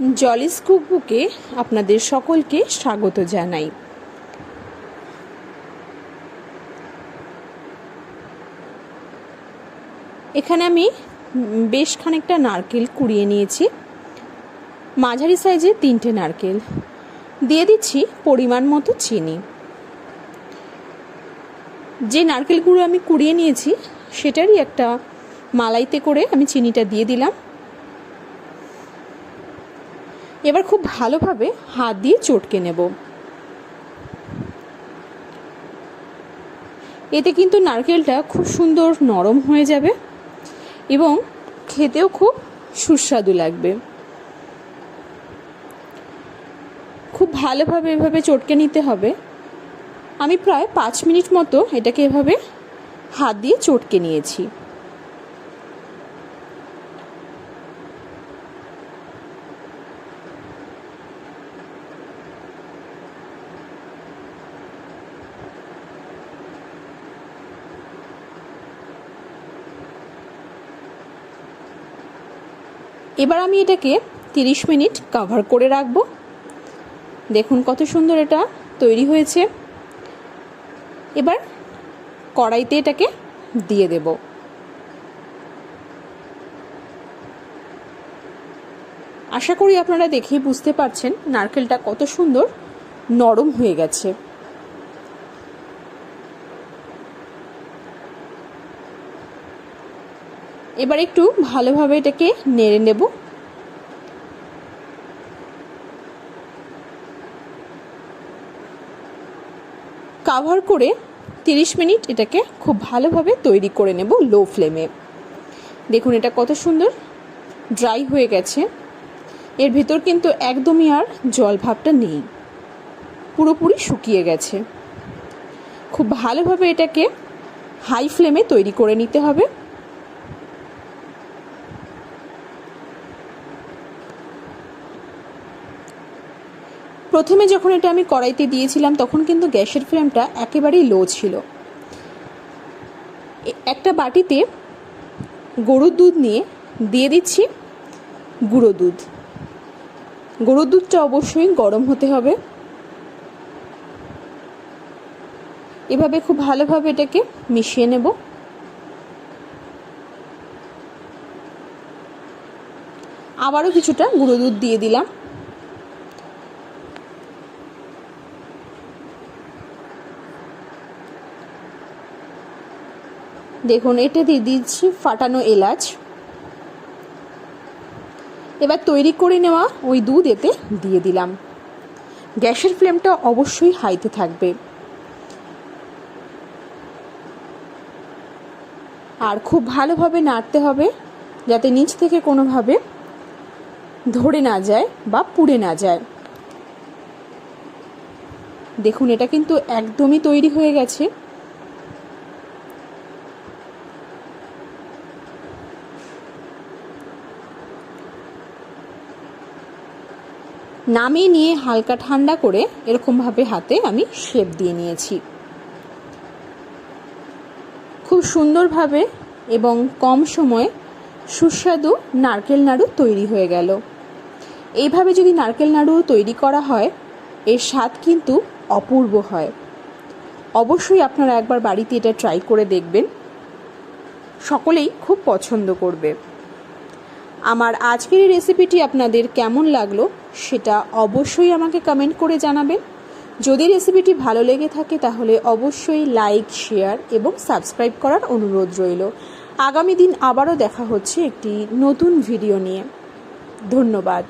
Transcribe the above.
জলিস কুকবুকে আপনাদের সকলকে স্বাগত জানাই। এখানে আমি বেশ খানিকটা নারকেল কুড়িয়ে নিয়েছি। মাঝারি সাইজের তিনটে নারকেল। দিয়ে দিচ্ছি পরিমাণ মতো চিনি। যে নারকেলগুলো আমি কুড়িয়ে নিয়েছি, সেটারই একটা মালাইতে করে আমি চিনিটা দিয়ে দিলাম। এবার খুব ভালোভাবে হাত দিয়ে চটকে নেব। এতে কিন্তু নারকেলটা খুব সুন্দর নরম হয়ে যাবে এবং খেতেও খুব সুস্বাদু লাগবে। খুব ভালোভাবে এভাবে চটকে নিতে হবে। আমি প্রায় পাঁচ মিনিট মতো এটাকে এভাবে হাত দিয়ে চটকে নিয়েছি। এবার আমি এটাকে তিরিশ মিনিট কভার করে রাখব। দেখুন কত সুন্দর এটা তৈরি হয়েছে। এবার কড়াইতে এটাকে দিয়ে দেব। আশা করি আপনারা দেখেই বুঝতে পারছেন নারকেলটা কত সুন্দর নরম হয়ে গেছে। এবার একটু ভালোভাবে এটাকে নেড়ে নেব। কাভার করে তিরিশ মিনিট এটাকে খুব ভালোভাবে তৈরি করে নেব লো ফ্লেমে দেখুন এটা কত সুন্দর ড্রাই হয়ে গেছে। এর ভেতর কিন্তু একদমই আর জল ভাবটা নেই। পুরোপুরি শুকিয়ে গেছে। খুব ভালোভাবে এটাকে হাই ফ্লেমে তৈরি করে নিতে হবে। প্রথমে যখন এটা আমি কড়াইতে দিয়েছিলাম, তখন কিন্তু গ্যাসের ফ্লেমটা একেবারেই লো ছিল। একটা বাটিতে গরুর দুধ নিয়ে দিয়ে দিচ্ছি গুঁড়ো দুধ। গরুর দুধটা অবশ্যই গরম হতে হবে। এভাবে খুব ভালোভাবে এটাকে মিশিয়ে নেব। আবারও কিছুটা গুঁড়ো দুধ দিয়ে দিলাম। দেখুন এটা দিয়ে দিচ্ছি ফাটানো এলাচ। এবার তৈরি করে নেওয়া ওই দুধ এতে দিয়ে দিলাম। গ্যাসের ফ্লেমটা অবশ্যই হাইতে থাকবে। আর খুব ভালোভাবে নাড়তে হবে, যাতে নিচ থেকে কোনোভাবে ধরে না যায় বা পুড়ে না যায়। দেখুন, এটা কিন্তু একদমই তৈরি হয়ে গেছে। নামিয়ে নিয়ে হালকা ঠান্ডা করে এরকমভাবে হাতে আমি শেপ দিয়ে নিয়েছি। খুব সুন্দরভাবে এবং কম সময়ে সুস্বাদু নারকেল নাড়ু তৈরি হয়ে গেল। এইভাবে যদি নারকেল নাড়ু তৈরি করা হয়, এর স্বাদ কিন্তু অপূর্ব হয়। অবশ্যই আপনারা একবার বাড়িতে এটা ট্রাই করে দেখবেন। সকলেই খুব পছন্দ করবে। আমার আজকের এই রেসিপিটি আপনাদের কেমন লাগল সেটা অবশ্যই আমাকে কমেন্ট করে জানাবেন। যদি রেসিপিটি ভালো লেগে থাকে তাহলে অবশ্যই লাইক শেয়ার এবং সাবস্ক্রাইব করার অনুরোধ রইল। আগামী দিন আবারও দেখা হচ্ছে একটি নতুন ভিডিও নিয়ে। ধন্যবাদ।